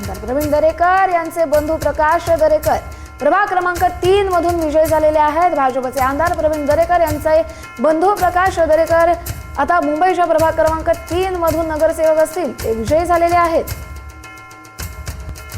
आमदार प्रवीण दरेकर यांचे बंधू प्रकाश दरेकर. प्रभाग क्रमांक तीन मधून विजयी झालेले आहेत भाजपचे आमदार प्रवीण दरेकर यांचे बंधू प्रकाश दरेकर. आता मुंबईच्या प्रभाग क्रमांक तीन मधून नगरसेवक असतील ते विजयी झालेले आहेत.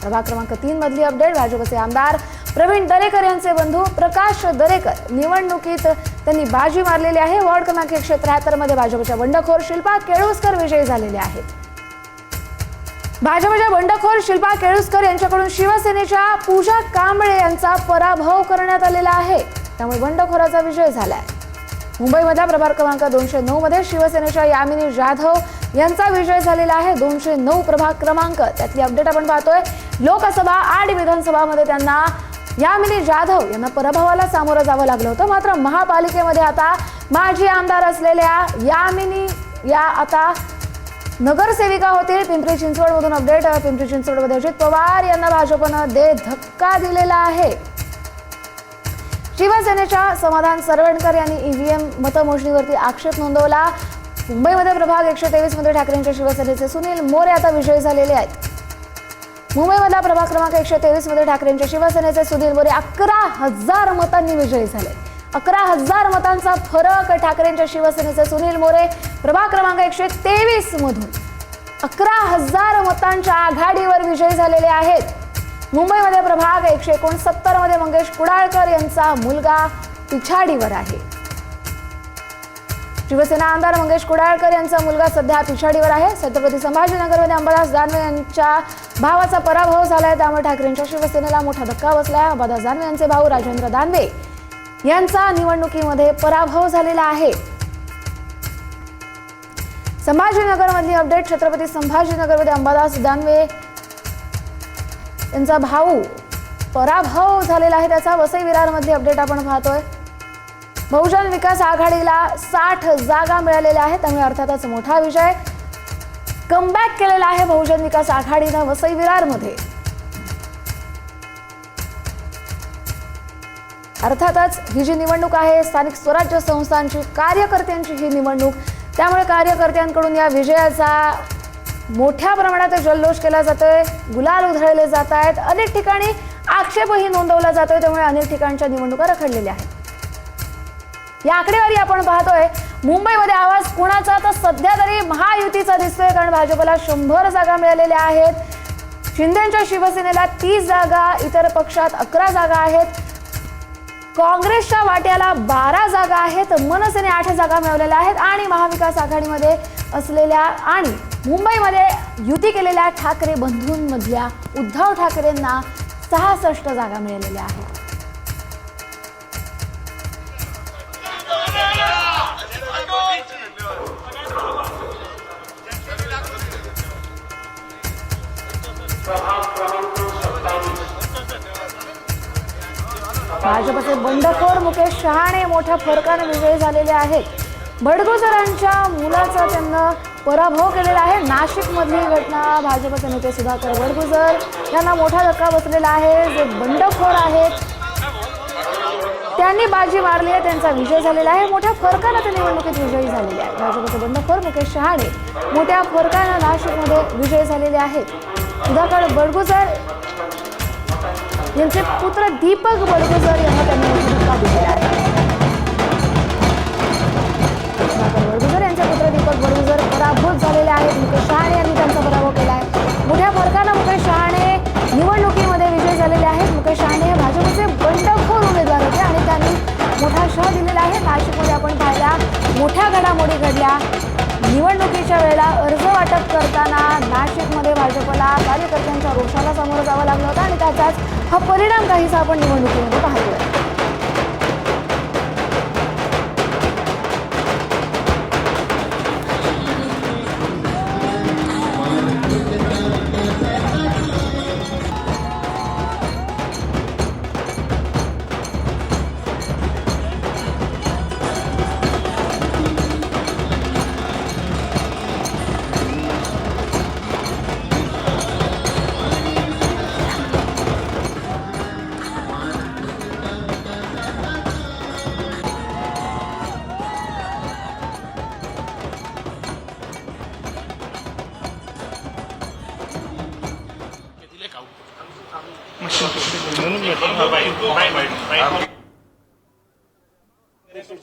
प्रभाग क्रमांक तीन मधली अपडेट भाजपचे आमदार प्रवीण दरेकर यांचे बंधू प्रकाश दरेकर. निवडणुकीत त्यांनी बाजी मारलेली आहे. वॉर्ड क्रमांक एकशे त्र्याहत्तरमध्ये भाजपच्या बंडखोर शिल्पा केळुसकर विजयी झालेले आहेत. भाजपच्या बंडखोर शिल्पा केळुसकर यांच्याकडून शिवसेनेच्या पूजा कांबळे यांचा पराभव करण्यात आलेला आहे. त्यामुळे बंडखोराचा विजय झालाय. मुंबईमधल्या प्रभाग क्रमांक दोनशे नऊ मध्ये शिवसेनेच्या यामिनी जाधव यांचा विजय झालेला आहे. दोनशे नऊ प्रभाग क्रमांक. त्यातली अपडेट आपण पाहतोय. लोकसभा आणि विधानसभामध्ये त्यांना यामिनी जाधव यांना पराभवाला सामोरं जावं लागलं होतं. मात्र महापालिकेमध्ये आता माजी आमदार असलेल्या यामिनी या आता नगरसेविका होतील. पिंपरी चिंचवडमधून अपडेट पिंपरी चिंचवडमध्ये अजित पवार यांना भाजपनं दे धक्का दिलेला आहे. शिवसेनेच्या समाधान सरवणकर यांनी ईव्हीएम मतमोजणीवरती आक्षेप नोंदवला. मुंबईमध्ये प्रभाग एकशे तेवीसमध्ये ठाकरेंच्या शिवसेनेचे सुनील मोरे आता विजयी झालेले आहेत. मुंबईमधला प्रभाग क्रमांक एकशे तेवीसमध्ये ठाकरेंच्या शिवसेनेचे सुनील मोरे अकरा हजार मतांनी विजयी झाले. अकरा हजार मतांचा फरक ठाकरेंच्या शिवसेनेचे सुनील मोरे. प्रभाग क्रमांक एकशे तेवीस मधून अकरा हजार मतांच्या आघाडीवर विजयी झालेले आहेत. मुंबईमध्ये प्रभाग एकशे एकोणसत्तरमध्ये मंगेश कुडाळकर यांचा मुलगा पिछाडीवर आहे. शिवसेना आमदार मंगेश कुडाळकर यांचा मुलगा सध्या पिछाडीवर आहे. छत्रपती संभाजीनगरमध्ये अंबादास दानवे यांच्या भावाचा पराभव झालाय. त्यामुळे ठाकरेंच्या शिवसेनेला मोठा धक्का बसलाय. अंबादास दानवे यांचे भाऊ राजेंद्र दानवे. यांचा निवडणुकीमध्ये पराभव झालेला आहे. संभाजीनगरमधली अपडेट छत्रपती संभाजीनगरमध्ये अंबादास दानवे यांचा भाऊ पराभव झालेला आहे. त्याचा वसई विरारमधली अपडेट आपण पाहतोय. बहुजन विकास आघाडीला साठ जागा मिळालेल्या आहेत. त्यामुळे अर्थातच मोठा विजय कमबॅक केलेला आहे. बहुजन विकास आघाडीनं वसई विरारमध्ये. अर्थातच ही जी निवडणूक आहे स्थानिक स्वराज्य संस्थांची कार्यकर्त्यांची ही निवडणूक त्यामुळे कार्यकर्त्यांकडून या विजयाचा मोठ्या प्रमाणात जल्लोष केला जातोय गुलाल उधळले जात आहेत. अनेक ठिकाणी आक्षेपही नोंदवला जातोय त्यामुळे अनेक ठिकाणच्या निवडणुका रखडलेल्या आहेत. या आकडेवारी आपण पाहतोय मुंबईमध्ये आवाज कुणाचा? तर सध्या तरी महायुतीचा दिसतोय कारण भाजपला शंभर जागा मिळालेल्या आहेत. शिंदेच्या शिवसेनेला तीस जागा इतर पक्षात अकरा जागा आहेत. काँग्रेसच्या वाट्याला बारा जागा आहेत मनसेने आठ जागा मिळवलेल्या आहेत आणि महाविकास आघाडीमध्ये असलेल्या आणि मुंबईमध्ये युती केलेल्या ठाकरे बंधूंमधल्या उद्धव ठाकरेंना सहासष्ट जागा मिळालेल्या आहेत. भाजपचे बंडखोर मुकेश शहाणे मोठ्या फरकाने विजयी झालेले आहेत. बडगुजरांच्या मुलाचा त्यांना पराभव केलेला आहे. नाशिकमधली घटना भाजपचे नेते सुधाकर बडगुजर यांना मोठा धक्का बसलेला आहे. जे बंडखोर आहेत त्यांनी बाजी मारली आहे त्यांचा विजय झालेला आहे. मोठ्या फरकानं ते निवडणुकीत विजयी झालेले आहेत. भाजपचे बंडखोर मुकेश शहाणे मोठ्या फरकानं नाशिकमध्ये विजयी झालेले आहेत. सुधाकर बडगुजर यांचे पुत्र दीपक बडगुजर यांना त्यांनी मोठा धक्का दिलेला आहे. सुधाकर बडगुजर यांचे पुत्र दीपक बडगुजर पराभूत झालेले आहेत. मुकेश शहाणे यांनी त्यांचा पराभव केला आहे. मोठ्या फरकानं मुकेश शहाणे निवडणुकीमध्ये विजय झालेले आहेत. मुकेश शहाणे हे भाजपचे बंडखोर उमेदवार होते आणि त्यांनी मोठा शह दिलेला आहे. नाशिकमध्ये आपण पाहिल्या मोठ्या घडामोडी घडल्या. निवडणुकीच्या वेळेला भाजपला कार्यकर्त्यांच्या रोषाला सामोरं जावं लागलं होतं आणि त्याचाच हा परिणाम काहीसा आपण निवडणुकीमध्ये पाहतोय.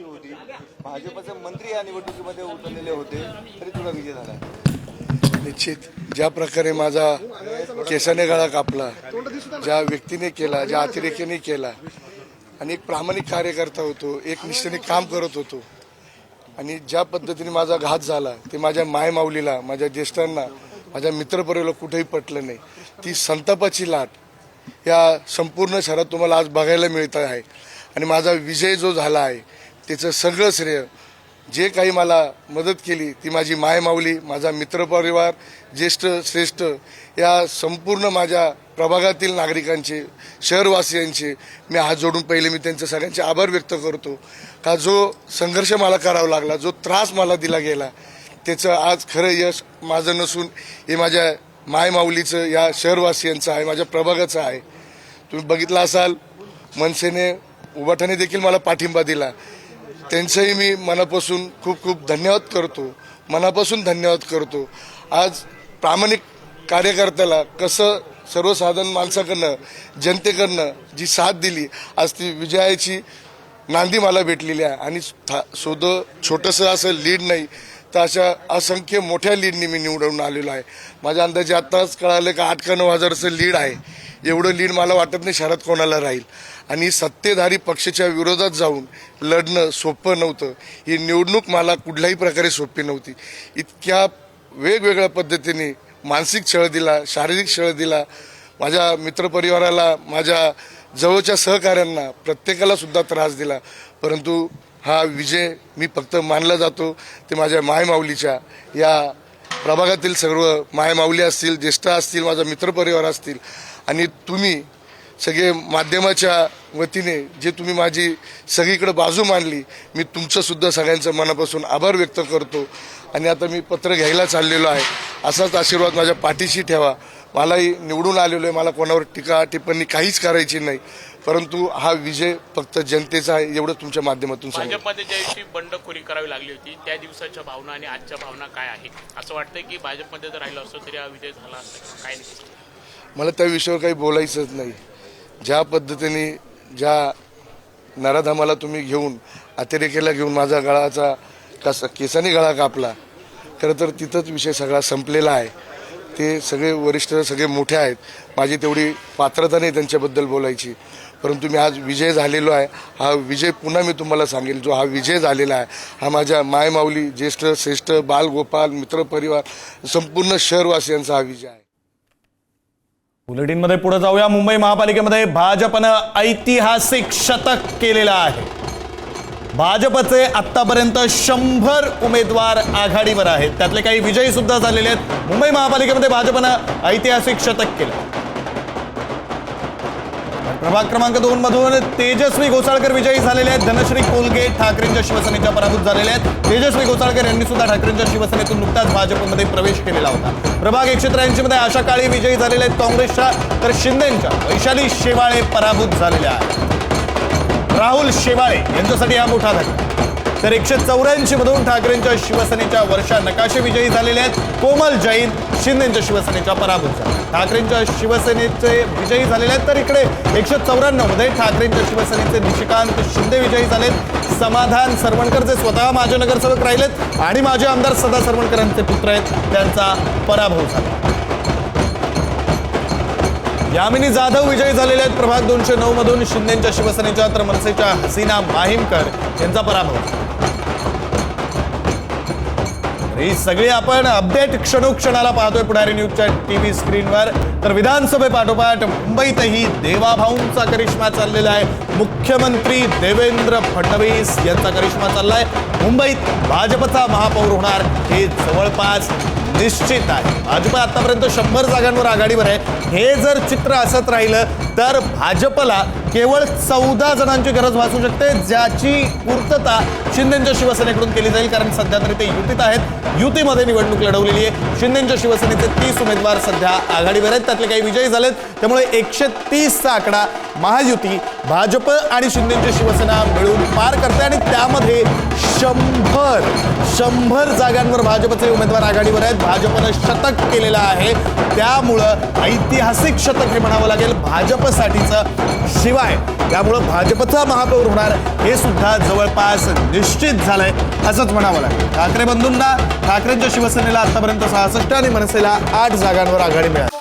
होती भाजपचे मंत्री या निवडणुकीमध्ये उतरलेले होते तरी तुला विजय झाला. निश्चित. ज्या प्रकारे माझा केसाने गळा कापला ज्या व्यक्तीने केला ज्या अतिरेकीने केला आणि एक प्रामाणिक कार्यकर्ता होतो एक निष्ठेने काम करत होतो आणि ज्या पद्धतीने माझा घात झाला ते माझ्या मायमाऊलीला माझ्या ज्येष्ठांना माझ्या मित्रपरिवाराला कुठेही पटलं नाही. ती संतापाची लाट या संपूर्ण शहरात तुम्हाला आज बघायला मिळत आहे. आणि माझा विजय जो झाला आहे त्याचं सगळं श्रेय जे काही मला मदत केली ती माझी मायमाऊली माझा मित्रपरिवार ज्येष्ठ श्रेष्ठ या संपूर्ण माझ्या प्रभागातील नागरिकांचे शहरवासियांचे मी हात जोडून पहिले मी त्यांचे सगळ्यांचे आभार व्यक्त करतो. का जो संघर्ष मला करावा लागला जो त्रास मला दिला गेला त्याचं आज खरं यश माझं नसून हे माझ्या मायमाऊलीचं या शहरवासियांचं आहे माझ्या प्रभागाचं आहे. तुम्ही बघितलं असाल मनसेने उभाठाने देखील मला पाठिंबा दिला. त्यांचंही मी मनापासून खूप खूप धन्यवाद करतो. मनापासून धन्यवाद करतो. आज प्रामाणिक कार्यकर्त्याला कसं सर्वसाधारण माणसाकडनं जनतेकडनं जी साथ दिली आज ती विजयाची नांदी मला भेटलेली आहे. आणि था शोध छोटंसं असं लीड नाही तर अशा असंख्य मोठ्या लीडनी मी निवडून आलेलो आहे. माझ्या अंदाजे आत्ताच कळालं का आठ का नऊ हजारचं लीड आहे. एवढं लीड मला वाटत नाही शहरात कोणाला राहील. आणि सत्तेधारी पक्षाच्या विरोधात जाऊन लढणं सोपं नव्हतं. ही निवडणूक मला कुठल्याही प्रकारे सोपी नव्हती. इतक्या वेगवेगळ्या पद्धतीने मानसिक छळ दिला शारीरिक छळ दिला. माझ्या मित्रपरिवाराला माझ्या जवळच्या सहकाऱ्यांना प्रत्येकाला सुद्धा त्रास दिला. परंतु हा विजय मी फक्त मानला जातो. ते माझ्या मायमाऊलीच्या. या प्रभागातील सर्व मायमाऊली असतील ज्येष्ठ असतील माझा मित्रपरिवार असतील. आणि तुम्ही सगळे माध्यमाच्या वतीने जे तुम्ही माझी सगळीकडे बाजू मांडली मी तुमचंसुद्धा सगळ्यांचं मनापासून आभार व्यक्त करतो. आणि आता मी पत्र घ्यायला चाललेलो आहे. असाच आशीर्वाद माझ्या पाठीशी ठेवा. मलाही निवडून आलेलो आहे. मला कोणावर टीका टिप्पणी काहीच करायची नाही. परंतु हा विजय फक्त जनतेचा आहे एवढं तुमच्या माध्यमातून भाजपमध्ये ज्या दिवशी बंडखोरी करावी लागली होती त्या दिवसाच्या भावना आणि आजच्या भावना काय आहे असं वाटतंय की भाजपमध्ये जर राहिलं असतं तरी हा विजय झाला असता काय नाही? मला त्या विषयावर काही बोलायचंच नाही. ज्या पद्धतीने ज्या नराधामाला तुम्ही घेऊन अतिरेकेला घेऊन माझा गळाचा कसा केसाने गळा कापला खरं तर तिथंच विषय सगळा संपलेला आहे. ते सगळे वरिष्ठ सगळे मोठे आहेत. माझी तेवढी पात्रता नाही त्यांच्याबद्दल बोलायची. परंतु मी आज विजय झालेलो आहे. हा विजय पुन्हा मी तुम्हाला सांगेल. जो हा विजय झालेला आहे हा माझ्या मायमाऊली ज्येष्ठ श्रेष्ठ बालगोपाल मित्रपरिवार संपूर्ण शहरवासियांचा हा विजय आहे. बुलेटिनमध्ये पुढे जाऊया. मुंबई महापालिकेमध्ये भाजपनं ऐतिहासिक शतक केलेलं आहे. भाजपचे आतापर्यंत शंभर उमेदवार आघाडीवर आहेत. त्यातले काही विजयी सुद्धा झालेले आहेत. मुंबई महापालिकेमध्ये भाजपनं ऐतिहासिक शतक केलं. प्रभाग क्रमांक दोन मधून तेजस्वी घोसाळकर विजयी झालेले आहेत. धनश्री कोलगे ठाकरेंच्या शिवसेनेच्या पराभूत झालेले आहेत. तेजस्वी घोसाळकर यांनी सुद्धा ठाकरेंच्या शिवसेनेतून नुकताच भाजपमध्ये प्रवेश केलेला होता. प्रभाग एकशे त्र्याऐंशी मध्ये आशा काळी विजयी झालेले आहेत काँग्रेसच्या. तर शिंदेच्या वैशाली शेवाळे पराभूत झालेल्या आहेत. राहुल शेवाळे यांच्यासाठी हा मोठा धक्का तर एकशे चौऱ्याऐंशी मधून ठाकरेंच्या शिवसेनेच्या वर्षा नकाशे विजयी झालेले आहेत. कोमल जैन शिंदेच्या शिवसेनेच्या पराभूत झाल्या ठाकरेंच्या शिवसेनेचे विजयी झालेले आहेत. तर इकडे एकशे चौऱ्याण्णवमध्ये ठाकरेंच्या शिवसेनेचे निशिकांत शिंदे विजयी झालेत. समाधान सरवणकर जे स्वतः माझे नगरसेवक राहिलेत आणि माझे आमदार सदा सरवणकरांचे पुत्र आहेत त्यांचा पराभव झाला. यामिनी जाधव विजयी झालेले आहेत. प्रभाग दोनशे नऊ मधून शिंदेच्या शिवसेनेच्या तर मनसेच्या हसीना माहीमकर यांचा पराभव. ही सगळी आपण अपडेट क्षणोक्षणाला पाहतोय पुढारी न्यूजच्या टीव्ही स्क्रीनवर. तर विधानसभे पाठोपाठ मुंबईतही देवाभाऊंचा करिश्मा चाललेला आहे. मुख्यमंत्री देवेंद्र फडणवीस यांचा करिश्मा चाललाय. मुंबईत भाजपचा महापौर होणार हे जवळपास निश्चित आहे. भाजप आतापर्यंत शंभर जागांवर आघाडीवर आहे. हे जर चित्र असत राहिलं तर भाजपला केवळ चौदा जणांची गरज भासू शकते ज्याची पूर्तता शिंदेच्या शिवसेनेकडून केली जाईल कारण सध्या तरी ते युतीत आहेत. युतीमध्ये निवडणूक लढवलेली आहे. शिंदेच्या शिवसेनेचे तीस उमेदवार सध्या आघाडीवर आहेत. त्यातले काही विजयी झालेत. त्यामुळे एकशे तीसचा आकडा महायुती भाजप आणि शिंदेची शिवसेना मिळून पार करते आणि त्यामध्ये शंभर शंभर जागांवर भाजपचे उमेदवार आघाडीवर आहेत. भाजपनं शतक केलेलं आहे. त्यामुळं ऐतिहासिक शतक हे म्हणावं लागेल. भाजपसाठीचं शिवाय त्यामुळं भाजपचा महापौर होणार हे सुद्धा जवळपास निश्चित झालंय असंच म्हणावं लागेल. ठाकरे बंधूंना ठाकरेंच्या शिवसेनेला आतापर्यंत सहासष्ट आणि मनसेला आठ जागांवर आघाडी मिळाली.